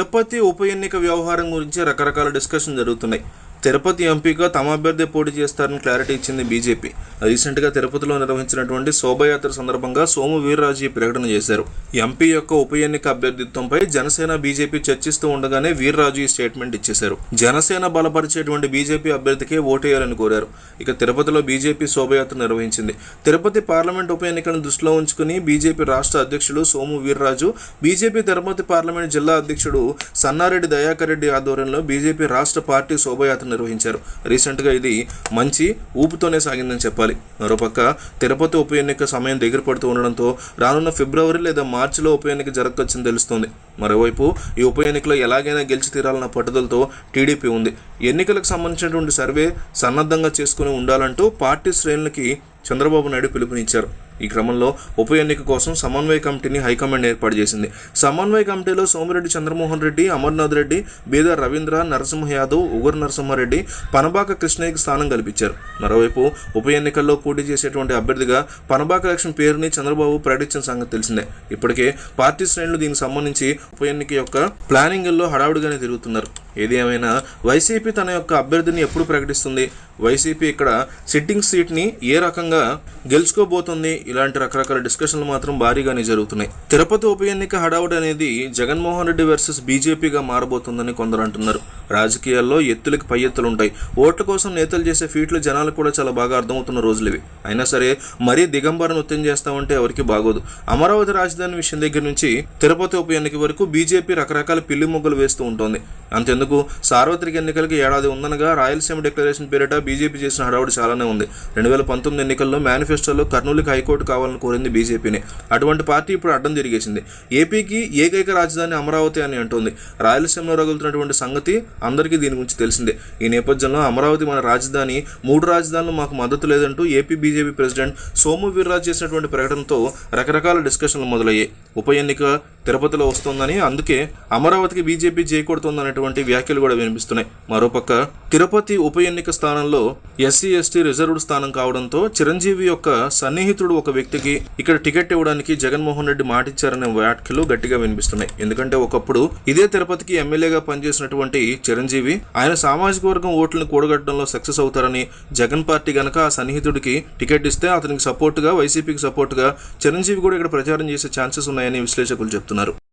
తిరుపతి ఉప ఎన్నిక వ్యవహారం గురించి రకరకాల డిస్కషన్ జరుగుతున్నాయి. తిరుపతి ఎంపీగా తమ అభ్యర్థి పోటీ చేస్తారని క్లారిటీ ఇచ్చింది బీజేపీ. రీసెంట్గా తిరుపతిలో నిర్వహించినటువంటి శోభయాత్ర సందర్భంగా సోము వీర్రాజు ఈ ప్రకటన చేశారు. ఎంపీ యొక్క ఉప ఎన్నిక అభ్యర్థిత్వంపై జనసేన బీజేపీ చర్చిస్తూ ఉండగానే వీర్రాజు ఈ స్టేట్మెంట్ ఇచ్చేశారు. జనసేన బలపరిచేటువంటి బీజేపీ అభ్యర్థికే ఓటేయాలని కోరారు. ఇక తిరుపతిలో బీజేపీ శోభయాత్ర నిర్వహించింది. తిరుపతి పార్లమెంట్ ఉప ఎన్నికను దృష్టిలో ఉంచుకుని బీజేపీ రాష్ట్ర అధ్యక్షుడు సోము వీర్రాజు బీజేపీ తిరుపతి పార్లమెంట్ జిల్లా అధ్యక్షుడు సన్నారెడ్డి దయాకర్ రెడ్డి ఆధ్వర్యంలో బీజేపీ రాష్ట్ర పార్టీ శోభయాత్ర నిర్వహించారు. రీసెంట్గా ఇది మంచి ఊపుతోనే సాగిందని చెప్పాలి. మరోపక్క తిరుపతి ఉప ఎన్నిక సమయం దగ్గర పడుతూ ఉండడంతో రానున్న ఫిబ్రవరి లేదా మార్చిలో ఉప ఎన్నిక జరగవచ్చని తెలుస్తోంది. మరోవైపు ఈ ఉప ఎన్నికలో ఎలాగైనా గెలిచి తీరాలన్న పట్టుదలతో టీడీపీ ఉంది. ఎన్నికలకు సంబంధించినటువంటి సర్వే సన్నద్ధంగా చేసుకుని ఉండాలంటూ పార్టీ శ్రేణులకి చంద్రబాబు నాయుడు పిలుపునిచ్చారు. ఈ క్రమంలో ఉప ఎన్నిక కోసం సమన్వయ కమిటీని హైకమాండ్ ఏర్పాటు చేసింది. సమన్వయ కమిటీలో సోమిరెడ్డి చంద్రమోహన్ రెడ్డి అమర్నాథ్ రెడ్డి బీదర్ రవీంద్ర నరసింహ యాదవ్ ఉగర్ నరసింహారెడ్డి పనబాక కృష్ణయ్యకి స్థానం కల్పించారు. మరోవైపు ఉప ఎన్నికల్లో పోటీ చేసేటువంటి అభ్యర్థిగా పనబాక లక్ష్మి పేరుని చంద్రబాబు ప్రకటించిన సంగతి తెలిసిందే. ఇప్పటికే పార్టీ శ్రేణులు దీనికి సంబంధించి ఉప ఎన్నిక యొక్క ప్లానింగ్లో హడావుడిగానే తిరుగుతున్నారు. ఏది ఏమైనా వైసీపీ తన యొక్క అభ్యర్థిని ఎప్పుడు ప్రకటిస్తుంది? వైసీపీ ఇక్కడ సిట్టింగ్ సీట్ని ఏ రకంగా గెలుచుకోబోతుంది? ఇలాంటి రకరకాల డిస్కషన్లు మాత్రం భారీగానే జరుగుతున్నాయి. తిరుపతి ఉప ఎన్నిక హడావుడి అనేది జగన్మోహన్ రెడ్డి వర్సెస్ బీజేపీగా మారబోతుందని కొందరు అంటున్నారు. రాజకీయాల్లో ఎత్తులకి పై ఎత్తులు ఉంటాయి ఓట్ల కోసం నేతలు చేసే ఫీట్లు జనాలకు కూడా చాలా బాగా అర్థమవుతున్న రోజులు ఇవి అయినా సరే మరీ దిగంబర నృత్యం చేస్తామంటే ఎవరికి బాగోదు. అమరావతి రాజధాని విషయం దగ్గర నుంచి తిరుపతి ఉప ఎన్నిక వరకు బీజేపీ రకరకాల పిల్లి మొగ్గలు వేస్తూ ఉంటుంది. అంతెందుకు? సార్వత్రిక ఎన్నికలకి ఏడాది ఉందనగా రాయలసీమ డిక్లరేషన్ పేరిట బీజేపీ చేసిన హడావుడి చాలానే ఉంది. రెండు వేల పంతొమ్మిది ఎన్నికల్లో మేనిఫెస్టోలో కర్నూలుకి హైకోర్టు కావాలని కోరింది బీజేపీని. అటువంటి పార్టీ ఇప్పుడు అడ్డం తిరిగేసింది. ఏపీకి ఏకైక రాజధాని అమరావతి అని అంటోంది. రాయలసీమలో రగులుతున్నటువంటి సంగతి అందరికీ దీని గురించి తెలిసిందే. ఈ నేపథ్యంలో అమరావతి మన రాజధాని మూడు రాజధానులు మాకు మద్దతు లేదంటూ AP BJP president Somu Veerraju చేసినటువంటి ప్రకటనతో రకరకాల డిస్కషన్లు మొదలయ్యాయి. ఉప ఎన్నిక తిరుపతిలో వస్తుందని అందుకే అమరావతికి బీజేపీ చేకూడుతోందనేటువంటి వ్యాఖ్యలు కూడా వినిపిస్తున్నాయి. మరోపక్క తిరుపతి ఉప ఎన్నిక స్థానంలో ఎస్సీ ఎస్టీ రిజర్వ్డ్ స్థానం కావడంతో చిరంజీవి యొక్క సన్నిహితుడు ఒక వ్యక్తికి ఇక్కడ టికెట్ ఇవ్వడానికి జగన్మోహన్ రెడ్డి మాటిచ్చారనే వ్యాఖ్యలు గట్టిగా వినిపిస్తున్నాయి. ఎందుకంటే ఒకప్పుడు ఇదే తిరుపతికి ఎమ్మెల్యేగా పనిచేసినటువంటి చిరంజీవి ఆయన సామాజిక వర్గం ఓట్లను కూడగట్టడంలో సక్సెస్ అవుతారని జగన్ పార్టీ గనక ఆ సన్నిహితుడికి టికెట్ ఇస్తే అతనికి సపోర్టుగా వైసీపీకి సపోర్టుగా చిరంజీవి కూడా ఇక్కడ ప్రచారం చేసే ఛాన్సెస్ ఉన్నాయని విశ్లేషకులు చెప్తున్నారు